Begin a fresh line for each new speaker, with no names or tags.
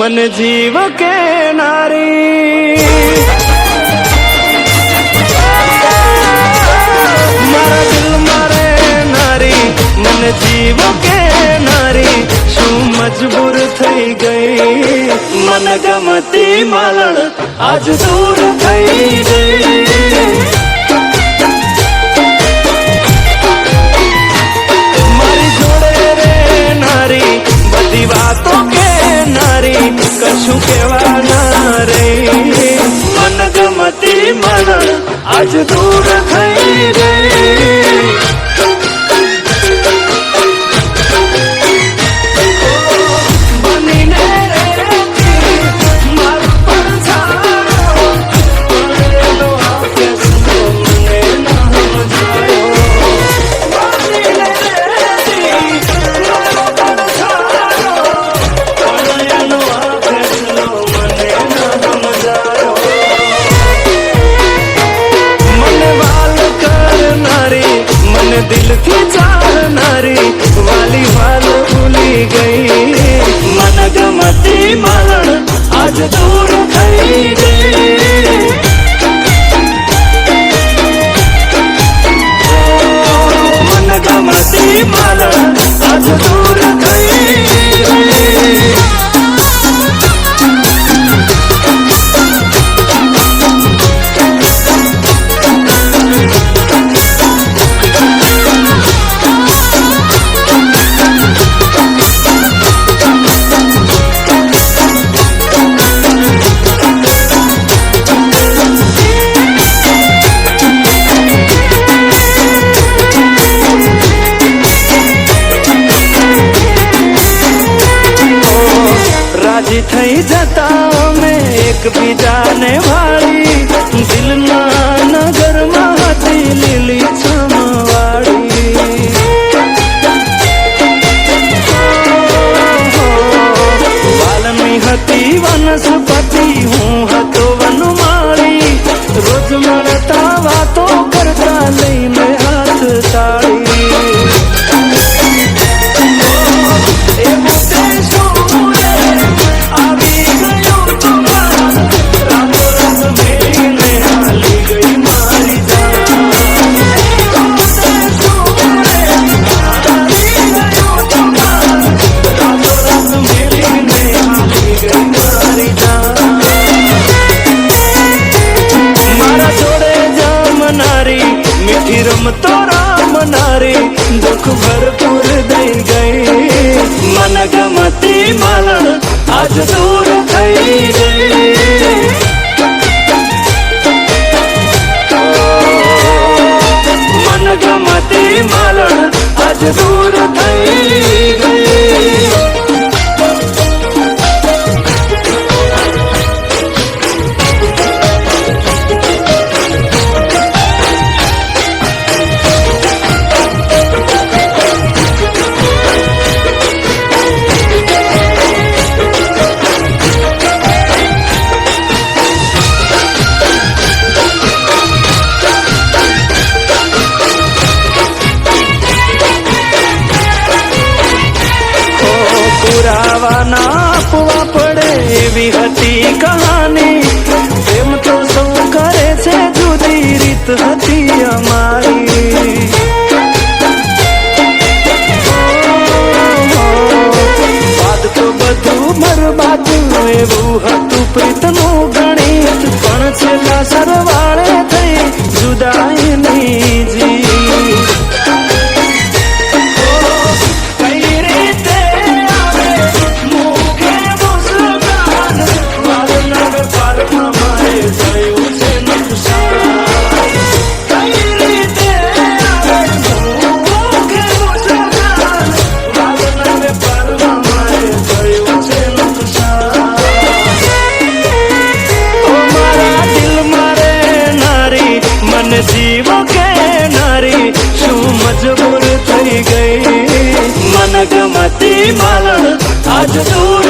મન જીવ કે નારી મારા દિલ મારે નારી મન જીવ કે નારી શું મજબૂર થઈ ગઈ મન ગમતી માલણ આજ દૂર થઈ 感觉堵得太。ભૂલી જતા અમે એકબીજાને વાળી. દિલના નગરમાં હતી લીલી છમવાળી વાલમી હતી વનસ્પતિ तुम्हारी दुख भर રોવા પડે એવી હતી કહાની. એમ તો સૌ કરે છે જુદી રીત હતી અમારી. જીવ કેનારી શું મજબૂર થઈ ગઈ? મન ગમતી માલણ આજ દૂર